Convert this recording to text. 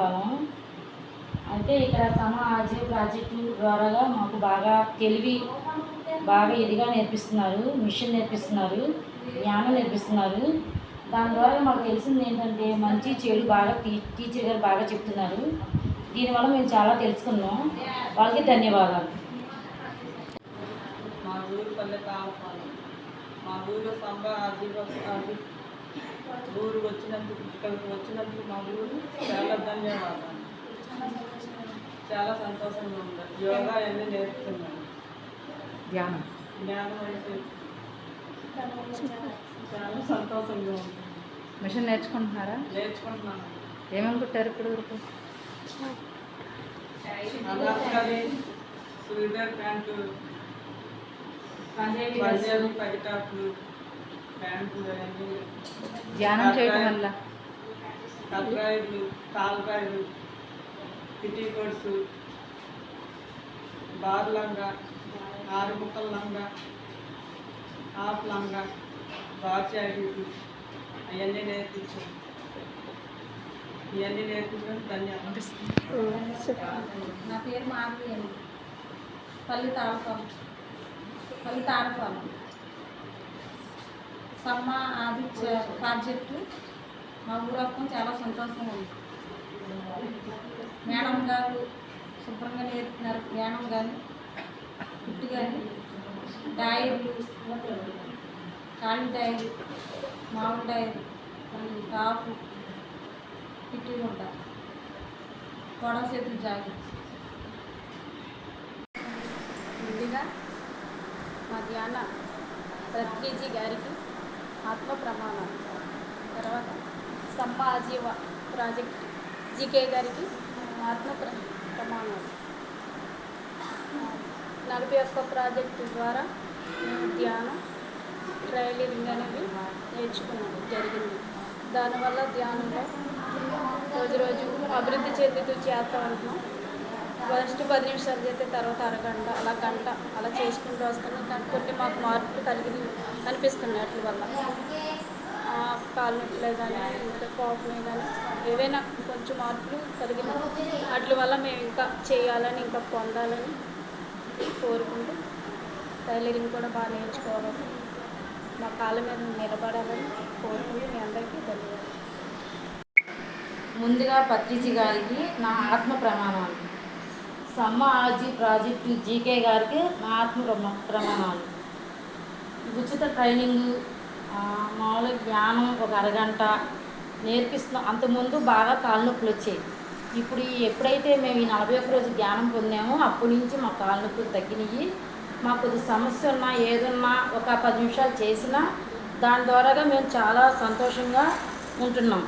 వాళ్ళం అయితే ఇక్కడ సమాజ ప్రాజెక్టు ద్వారా మాకు బాగా తెలివి బాగా ఇదిగా నేర్పిస్తున్నారు. మిషన్ నేర్పిస్తున్నారు. జ్ఞానం నేర్పిస్తున్నారు. దాని ద్వారా మాకు తెలిసింది ఏంటంటే మంచి చెడు బాగా టీచర్ గారు బాగా చెప్తున్నారు. దీనివల్ల మేము చాలా తెలుసుకున్నాం. వాళ్ళకి ధన్యవాదాలు. మా ఊరు పల్లె కావాలి మా ఊరు సంబ ఆదివాసి ఊరు వచ్చినందుకు ఇక్కడికి వచ్చినందుకు మా ఊరు చాలా ధన్యవాదాలు. చాలా సంతోషంగా ఉంది. యోగా అన్నీ నేర్పుతున్నాను ధ్యానం. జ్ఞానం అయితే చాలా సంతోషంగా ఉంది. మిషన్ నేర్చుకుంటున్నారా? నేర్చుకుంటున్నాను. ఏమనుకుంటారు ఇప్పుడు వరకు చూడర్ ప్యాంటు పంజాబీ పైటాపులు ప్యాంటు అవన్నీ ధ్యానం చేయటం వల్ల. బార్ లంగా ఆరు ముక్కల లంగా హాఫ్ లంగా బార్ చాడీలు అవన్నీ నేర్పించాను ఇవన్నీ నేర్పించడం ధన్యవాదాలు. నా పేరు మాధవి అండి. పల్లి తాళపాలెం పల్లి తాళపాలెం సమ్మ ఆది ప్రాజెక్టు మా ఊరొక్కం చాలా సంతోషంగా ఉంది. మేడం గారు శుభ్రంగా నేర్పుతున్నారు జ్ఞానం కానీ పుట్టు కానీ డైర్లు కాళీ డైర్ మామిడి డైర్ టాపు పిట్టి ఉంటారు పొడవ చేతులు జాగ్రత్త. ముందుగా మా ధ్యాన ప్రత్యేజీ గారికి ఆత్మ ప్రమాణం తర్వాత సమ్మ ఆజీవ ప్రాజెక్ట్. జీకే గారికి ఆత్మ ప్ర ప్రమాణాలు నలభై ఒక్క ప్రాజెక్టు ద్వారా ధ్యానం ట్రైలింగ్ అనేవి నేర్చుకున్నాను. జరిగింది. దానివల్ల ధ్యానంలో రోజు రోజు అభివృద్ధి చెందుతూ చేస్తూ ఉంటున్నాం ఫస్ట్ పది నిమిషాలు చేస్తే తర్వాత అరగంట అలా గంట అలా చేసుకుంటూ వస్తున్నాం కానీ కొన్ని మాకు మార్పులు కలిగి కనిపిస్తున్నాయి వాటి వల్ల. కాళ్ళు నొప్పులే కానీ ఇంకా కోపమే కానీ ఏవైనా కొంచెం మార్పులు కలిగిన వాటి వల్ల మేము ఇంకా చేయాలని ఇంకా పొందాలని కోరుకుంటూ టైలరింగ్ కూడా బాగా నేర్చుకోవాలి. మా కాళ్ళ మీద నిలబడాలని కోరుకుంటూ మీ అందరికీ ధన్యవాదాలు. ముందుగా పత్రిజీ గారికి నా ఆత్మ ప్రమాణాలు. సమ్మ ఆజీ ప్రాజెక్టు జీకే గారికి నా ఆత్మ ప్రమాణాలు. ఉచిత ట్రైనింగ్ మామూలుగా జ్ఞానం ఒక అరగంట నేర్పిస్తున్నాం అంతకుముందు బాగా కాళ్ళనొప్పులు వచ్చాయి ఇప్పుడు ఎప్పుడైతే మేము ఈ నలభై ఒక్క రోజు జ్ఞానం పొందామో అప్పటి నుంచి మా కాళ్ళనొప్పులు తగ్గినాయి మాకు కొద్ది సమస్య ఉన్నా ఏదున్నా ఒక పది నిమిషాలు చేసినా దాని ద్వారాగా మేము చాలా సంతోషంగా ఉంటున్నాం.